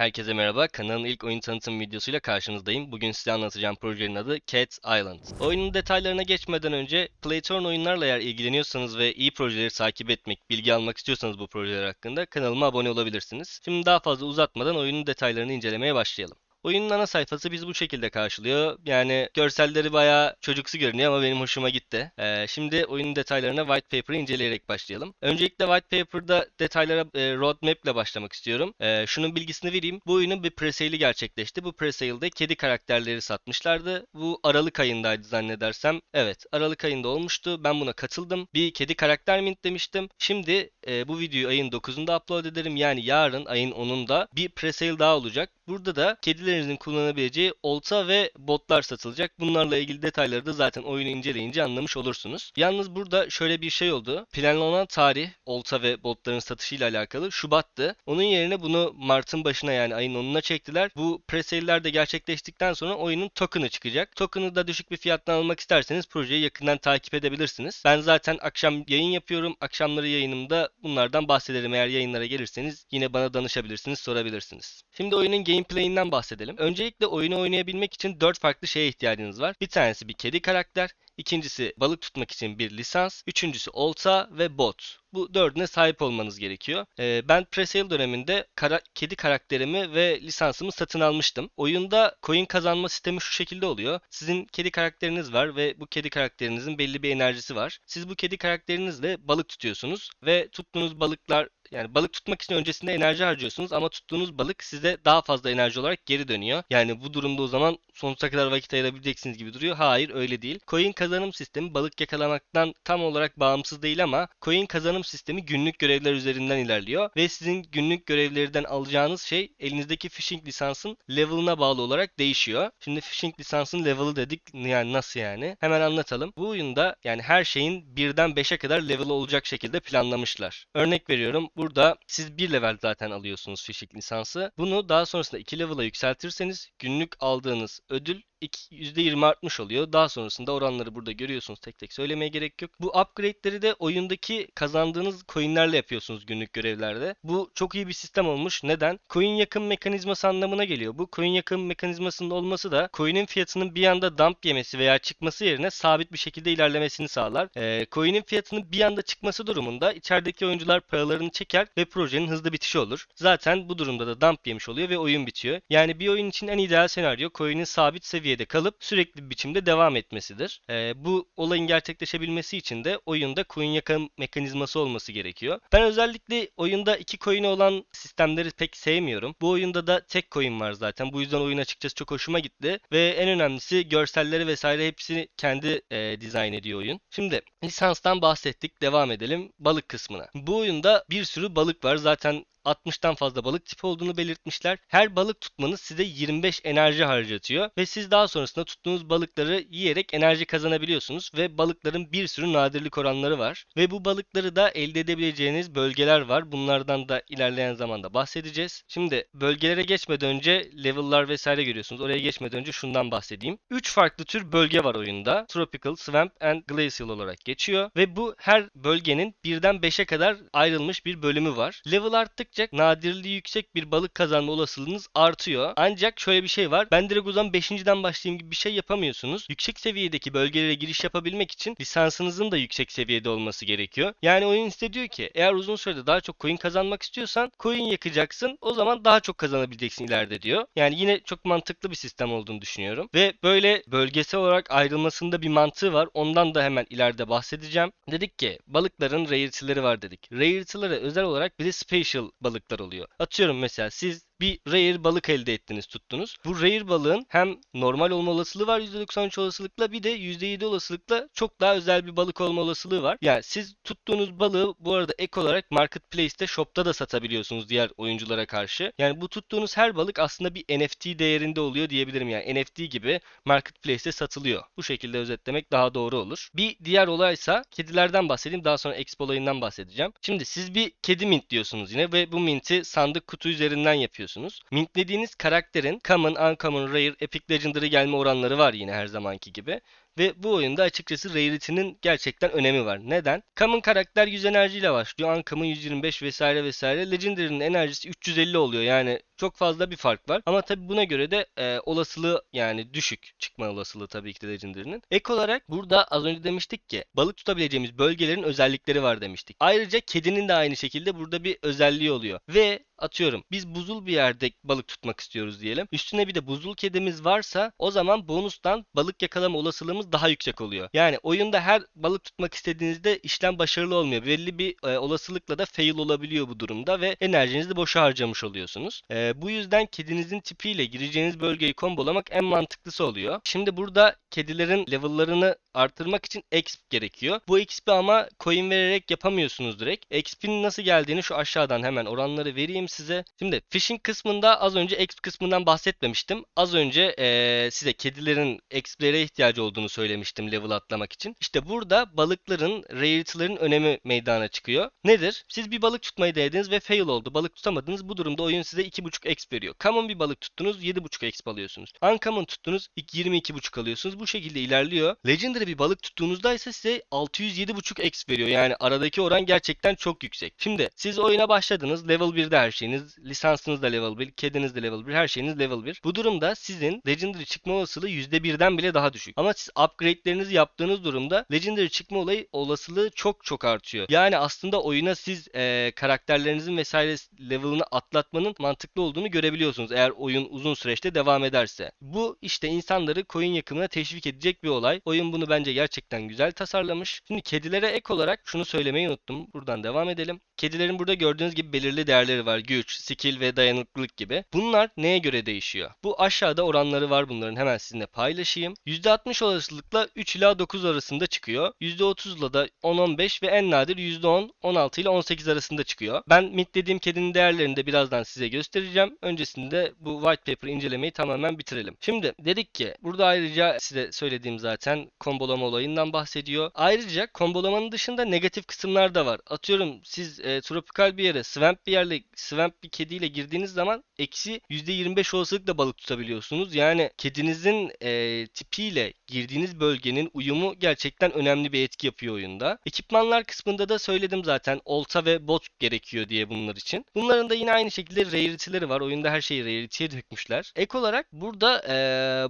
Herkese merhaba. Kanalın ilk oyun tanıtım videosuyla karşınızdayım. Bugün size anlatacağım projenin adı Cat Island. Oyunun detaylarına geçmeden önce Playturn oyunlarla eğer ilgileniyorsanız ve iyi projeleri takip etmek, bilgi almak istiyorsanız bu projeler hakkında kanalıma abone olabilirsiniz. Şimdi daha fazla uzatmadan oyunun detaylarını incelemeye başlayalım. Oyunun ana sayfası bizi bu şekilde karşılıyor. Yani görselleri bayağı çocuksu görünüyor ama benim hoşuma gitti. Ee, şimdi oyunun detaylarına white paper'ı inceleyerek başlayalım. Öncelikle white paper'da detaylara e, roadmap ile başlamak istiyorum. Ee, şunun bilgisini vereyim. Bu oyunun bir presale'i gerçekleşti. Bu presale'de kedi karakterleri satmışlardı. Bu Aralık ayındaydı zannedersem. Evet, Aralık ayında olmuştu. Ben buna katıldım. Bir kedi karakter mint demiştim. Şimdi e, bu videoyu ayın 9'unda upload ederim. Yani yarın ayın 10'unda bir presale daha olacak. Burada da kedilerinizin kullanabileceği olta ve botlar satılacak. Bunlarla ilgili detayları da zaten oyunu inceleyince anlamış olursunuz. Yalnız burada şöyle bir şey oldu. Planlanan tarih olta ve botların satışıyla alakalı Şubat'tı. Onun yerine bunu Mart'ın başına yani ayın 10'una çektiler. Bu presale'ler de gerçekleştikten sonra oyunun token'ı çıkacak. Token'ı da düşük bir fiyattan almak isterseniz projeyi yakından takip edebilirsiniz. Ben zaten akşam yayın yapıyorum. Akşamları yayınımda bunlardan bahsederim. Eğer yayınlara gelirseniz yine bana danışabilirsiniz, sorabilirsiniz. Şimdi oyunun gameplay'inden bahsedelim. Öncelikle oyunu oynayabilmek için 4 farklı şeye ihtiyacınız var. Bir tanesi bir kedi karakter, ikincisi balık tutmak için bir lisans, üçüncüsü olta ve bot. Bu dördüne sahip olmanız gerekiyor. Ee, ben presale döneminde kara- kedi karakterimi ve lisansımı satın almıştım. Oyunda coin kazanma sistemi şu şekilde oluyor. Sizin kedi karakteriniz var ve bu kedi karakterinizin belli bir enerjisi var. Siz bu kedi karakterinizle balık tutuyorsunuz ve tuttuğunuz balıklar yani balık tutmak için öncesinde enerji harcıyorsunuz ama tuttuğunuz balık size daha fazla enerji olarak geri dönüyor. Yani bu durumda o zaman sonsuza kadar vakit ayırabileceksiniz gibi duruyor. Hayır öyle değil. Coin kazanım sistemi balık yakalamaktan tam olarak bağımsız değil ama coin kazanım sistemi günlük görevler üzerinden ilerliyor ve sizin günlük görevlerden alacağınız şey elinizdeki fishing lisansın level'ına bağlı olarak değişiyor. Şimdi fishing lisansın level'ı dedik yani nasıl yani? Hemen anlatalım. Bu oyunda yani her şeyin birden 5'e kadar level olacak şekilde planlamışlar. Örnek veriyorum. Burada siz bir level zaten alıyorsunuz fishing lisansı. Bunu daha sonrasında 2 level'a yükseltirseniz günlük aldığınız ödül %20 artmış oluyor. Daha sonrasında oranları burada görüyorsunuz. Tek tek söylemeye gerek yok. Bu upgrade'leri de oyundaki kazandığınız coin'lerle yapıyorsunuz günlük görevlerde. Bu çok iyi bir sistem olmuş. Neden? Coin yakın mekanizması anlamına geliyor. Bu coin yakın mekanizmasının olması da coin'in fiyatının bir anda dump yemesi veya çıkması yerine sabit bir şekilde ilerlemesini sağlar. Ee, coin'in fiyatının bir anda çıkması durumunda içerideki oyuncular paralarını çeker ve projenin hızlı bitişi olur. Zaten bu durumda da dump yemiş oluyor ve oyun bitiyor. Yani bir oyun için en ideal senaryo coin'in sabit seviyede kalıp sürekli bir biçimde devam etmesidir. Ee, bu olayın gerçekleşebilmesi için de oyunda coin yakın mekanizması olması gerekiyor. Ben özellikle oyunda iki coin'i olan sistemleri pek sevmiyorum. Bu oyunda da tek coin var zaten. Bu yüzden oyun açıkçası çok hoşuma gitti. Ve en önemlisi görselleri vesaire hepsini kendi e, dizayn ediyor oyun. Şimdi lisanstan bahsettik. Devam edelim balık kısmına. Bu oyunda bir sürü balık var. Zaten 60'tan fazla balık tipi olduğunu belirtmişler. Her balık tutmanız size 25 enerji harcatıyor ve siz daha sonrasında tuttuğunuz balıkları yiyerek enerji kazanabiliyorsunuz ve balıkların bir sürü nadirlik oranları var. Ve bu balıkları da elde edebileceğiniz bölgeler var. Bunlardan da ilerleyen zamanda bahsedeceğiz. Şimdi bölgelere geçmeden önce level'lar vesaire görüyorsunuz. Oraya geçmeden önce şundan bahsedeyim. 3 farklı tür bölge var oyunda. Tropical, Swamp and Glacial olarak geçiyor ve bu her bölgenin birden 5'e kadar ayrılmış bir bölümü var. Level arttıkça nadirliği yüksek bir balık kazanma olasılığınız artıyor. Ancak şöyle bir şey var. Ben direkt o zaman 5.den başlayayım gibi bir şey yapamıyorsunuz. Yüksek seviyedeki bölgelere giriş yapabilmek için lisansınızın da yüksek seviyede olması gerekiyor. Yani oyun size diyor ki eğer uzun sürede daha çok coin kazanmak istiyorsan coin yakacaksın. O zaman daha çok kazanabileceksin ileride diyor. Yani yine çok mantıklı bir sistem olduğunu düşünüyorum. Ve böyle bölgesel olarak ayrılmasında bir mantığı var. Ondan da hemen ileride bahsedeceğim. Dedik ki balıkların rarity'leri var dedik. Rarity'lere özel olarak bir de special balıklar oluyor. Atıyorum mesela siz bir rare balık elde ettiniz tuttunuz. Bu rare balığın hem normal olma olasılığı var %93 olasılıkla bir de %7 olasılıkla çok daha özel bir balık olma olasılığı var. Yani siz tuttuğunuz balığı bu arada ek olarak marketplace'te shop'ta da satabiliyorsunuz diğer oyunculara karşı. Yani bu tuttuğunuz her balık aslında bir NFT değerinde oluyor diyebilirim yani NFT gibi marketplace'te satılıyor. Bu şekilde özetlemek daha doğru olur. Bir diğer olaysa kedilerden bahsedeyim daha sonra expo olayından bahsedeceğim. Şimdi siz bir kedi mint diyorsunuz yine ve bu minti sandık kutu üzerinden yapıyorsunuz. Mintlediğiniz karakterin common, uncommon, rare, epic legendary gelme oranları var yine her zamanki gibi. Ve bu oyunda açıkçası Rarity'nin gerçekten önemi var. Neden? Common karakter 100 enerjiyle başlıyor. Uncommon 125 vesaire vesaire. Legendary'nin enerjisi 350 oluyor. Yani çok fazla bir fark var. Ama tabi buna göre de e, olasılığı yani düşük çıkma olasılığı tabii ki de Legendary'nin. Ek olarak burada az önce demiştik ki balık tutabileceğimiz bölgelerin özellikleri var demiştik. Ayrıca kedinin de aynı şekilde burada bir özelliği oluyor. Ve atıyorum biz buzul bir yerde balık tutmak istiyoruz diyelim. Üstüne bir de buzul kedimiz varsa o zaman bonustan balık yakalama olasılığımız daha yüksek oluyor. Yani oyunda her balık tutmak istediğinizde işlem başarılı olmuyor. Belli bir e, olasılıkla da fail olabiliyor bu durumda ve enerjinizi boşa harcamış oluyorsunuz. E, bu yüzden kedinizin tipiyle gireceğiniz bölgeyi kombolamak en mantıklısı oluyor. Şimdi burada kedilerin level'larını artırmak için exp gerekiyor. Bu exp'i ama coin vererek yapamıyorsunuz direkt. Exp'in nasıl geldiğini şu aşağıdan hemen oranları vereyim size. Şimdi fishing kısmında az önce exp kısmından bahsetmemiştim. Az önce eee, size kedilerin exp'lere ihtiyacı olduğunu söylemiştim level atlamak için. İşte burada balıkların, rarity'lerin önemi meydana çıkıyor. Nedir? Siz bir balık tutmayı denediniz ve fail oldu. Balık tutamadınız. Bu durumda oyun size 2.5 exp veriyor. Common bir balık tuttunuz 7.5 exp alıyorsunuz. Uncommon tuttunuz 22.5 alıyorsunuz. Bu şekilde ilerliyor. Legendary bir balık tuttuğunuzda ise size 607.5 exp veriyor. Yani aradaki oran gerçekten çok yüksek. Şimdi siz oyuna başladınız. Level 1'de her şeyiniz. Lisansınız da level 1. Kediniz de level 1. Her şeyiniz level 1. Bu durumda sizin Legendary çıkma olasılığı %1'den bile daha düşük. Ama siz upgrade'lerinizi yaptığınız durumda Legendary çıkma olayı olasılığı çok çok artıyor. Yani aslında oyuna siz eee, karakterlerinizin vesaire level'ını atlatmanın mantıklı olduğunu görebiliyorsunuz. Eğer oyun uzun süreçte devam ederse. Bu işte insanları coin yakımına teşvik edecek bir olay. Oyun bunu bence gerçekten güzel tasarlamış. Şimdi kedilere ek olarak şunu söylemeyi unuttum. Buradan devam edelim. Kedilerin burada gördüğünüz gibi belirli değerleri var. Güç, skill ve dayanıklılık gibi. Bunlar neye göre değişiyor? Bu aşağıda oranları var bunların. Hemen sizinle paylaşayım. %60 olasılıkla 3 ila 9 arasında çıkıyor. %30 ile da 10-15 ve en nadir %10, 16 ile 18 arasında çıkıyor. Ben mint dediğim kedinin değerlerini de birazdan size göstereceğim. Öncesinde bu white paper incelemeyi tamamen bitirelim. Şimdi dedik ki burada ayrıca size söylediğim zaten kombolama olayından bahsediyor. Ayrıca kombolamanın dışında negatif kısımlar da var. Atıyorum siz e, tropikal bir yere swamp bir yerle swamp bir kediyle girdiğiniz zaman eksi %25 olasılıkla balık tutabiliyorsunuz. Yani kedinizin e, tipiyle girdiğiniz bölgenin uyumu gerçekten önemli bir etki yapıyor oyunda. Ekipmanlar kısmında da söyledim zaten olta ve bot gerekiyor diye bunlar için. Bunların da yine aynı şekilde rarity'leri var. Oyunda her şeyi rarity'ye dökmüşler. Ek olarak burada e,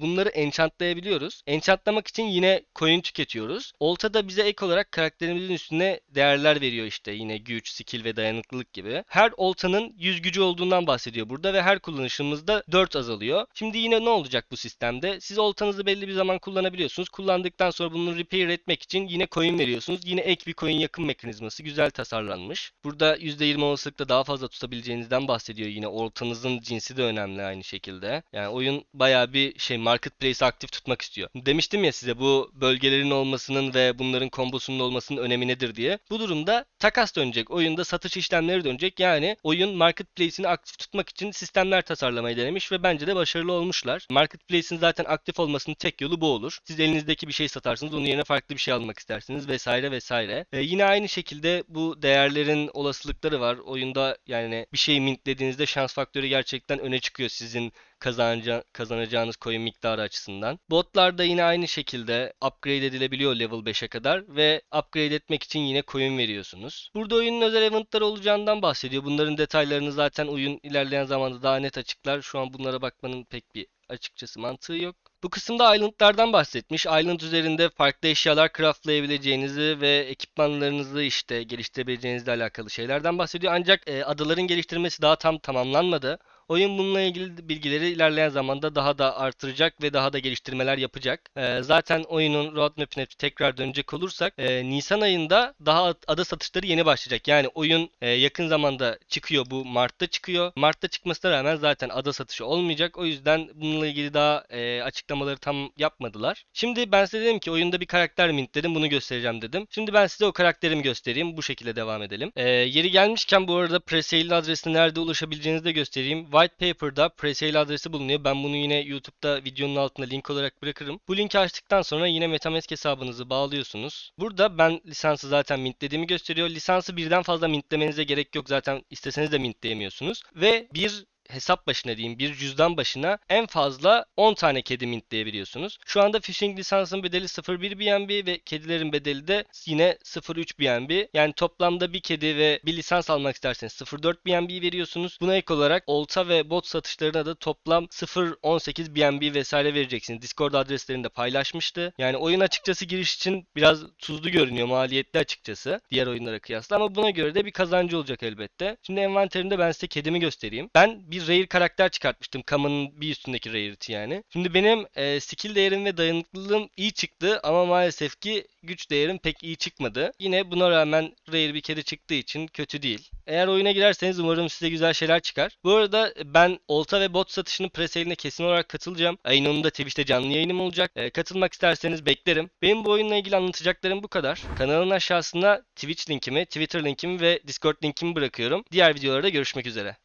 bunları enchantlayabiliyoruz. Enchantlamak için yine coin tüketiyoruz. Olta da bize ek olarak karakterimizin üstüne değerler veriyor işte yine güç, skill ve dayanıklılık gibi. Her oltanın 100 gücü olduğundan bahsediyor burada ve her kullanışımızda 4 azalıyor. Şimdi yine ne olacak bu sistemde? Siz oltanızı belli bir zaman kullanabiliyorsunuz. Kullandıktan sonra bunu repair etmek için yine coin veriyorsunuz. Yine ek bir coin yakın mekanizması güzel tasarlanmış. Burada %20 olasılıkla daha fazla tutabileceğinizden bahsediyor yine. Oltanızın cinsi de önemli aynı şekilde. Yani oyun bayağı bir şey marketplace'i aktif tutmak istiyor. Demiştim ya size bu bölgelerin olmasının ve bunların kombosunun olmasının önemi nedir diye. Bu durumda takas dönecek. Oyunda satış işlemleri dönecek. Yani oyun marketplace'ini aktif tutmak için sistemler tasarlamayı denemiş ve bence de başarılı olmuşlar. Marketplace'in zaten aktif olmasının tek yolu bu olur. Siz elinizdeki bir şey satarsınız, onun yerine farklı bir şey almak istersiniz vesaire vesaire. Ee, yine aynı şekilde bu değerlerin olasılıkları var. Oyunda yani bir şey mintlediğinizde şans faktörü gerçekten öne çıkıyor sizin kazanca, kazanacağınız coin miktarı açısından. Botlar da yine aynı şekilde upgrade edilebiliyor level 5'e kadar ve upgrade etmek için yine coin veriyorsunuz. Burada oyunun özel eventları olacağından bahsediyor. Bunların detaylarını zaten oyun ilerleyen zamanda daha net açıklar. Şu an bunlara bakmanın pek bir açıkçası mantığı yok. Bu kısımda Island'lardan bahsetmiş. Island üzerinde farklı eşyalar craftlayabileceğinizi ve ekipmanlarınızı işte geliştirebileceğinizle alakalı şeylerden bahsediyor. Ancak e, adaların geliştirmesi daha tam tamamlanmadı. Oyun bununla ilgili bilgileri ilerleyen zamanda daha da artıracak ve daha da geliştirmeler yapacak. Ee, zaten oyunun roadmap'ine tekrar dönecek olursak e, Nisan ayında daha ada satışları yeni başlayacak. Yani oyun e, yakın zamanda çıkıyor. Bu Mart'ta çıkıyor. Mart'ta çıkmasına rağmen zaten ada satışı olmayacak. O yüzden bununla ilgili daha e, açıklamaları tam yapmadılar. Şimdi ben size dedim ki oyunda bir karakter mintledim. Bunu göstereceğim dedim. Şimdi ben size o karakterimi göstereyim. Bu şekilde devam edelim. E, yeri gelmişken bu arada presale adresine nerede ulaşabileceğinizi de göstereyim. White Paper'da presale adresi bulunuyor. Ben bunu yine YouTube'da videonun altına link olarak bırakırım. Bu linki açtıktan sonra yine MetaMask hesabınızı bağlıyorsunuz. Burada ben lisansı zaten mintlediğimi gösteriyor. Lisansı birden fazla mintlemenize gerek yok. Zaten isteseniz de mintleyemiyorsunuz. Ve bir hesap başına diyeyim bir cüzdan başına en fazla 10 tane kedi mintleyebiliyorsunuz. Şu anda phishing lisansın bedeli 0.1 BNB ve kedilerin bedeli de yine 0.3 BNB. Yani toplamda bir kedi ve bir lisans almak isterseniz 0.4 BNB veriyorsunuz. Buna ek olarak olta ve bot satışlarına da toplam 0.18 BNB vesaire vereceksiniz. Discord adreslerini de paylaşmıştı. Yani oyun açıkçası giriş için biraz tuzlu görünüyor, maliyetli açıkçası diğer oyunlara kıyasla ama buna göre de bir kazancı olacak elbette. Şimdi envanterimde ben size kedimi göstereyim. Ben bir rare karakter çıkartmıştım. Kamanın bir üstündeki rarity yani. Şimdi benim e, skill değerim ve dayanıklılığım iyi çıktı ama maalesef ki güç değerim pek iyi çıkmadı. Yine buna rağmen rare bir kedi çıktığı için kötü değil. Eğer oyuna girerseniz umarım size güzel şeyler çıkar. Bu arada ben olta ve bot satışının presale'ine kesin olarak katılacağım. Ayın 10'unda Twitch'te canlı yayınım olacak. E, katılmak isterseniz beklerim. Benim bu oyunla ilgili anlatacaklarım bu kadar. Kanalın aşağısına Twitch linkimi, Twitter linkimi ve Discord linkimi bırakıyorum. Diğer videolarda görüşmek üzere.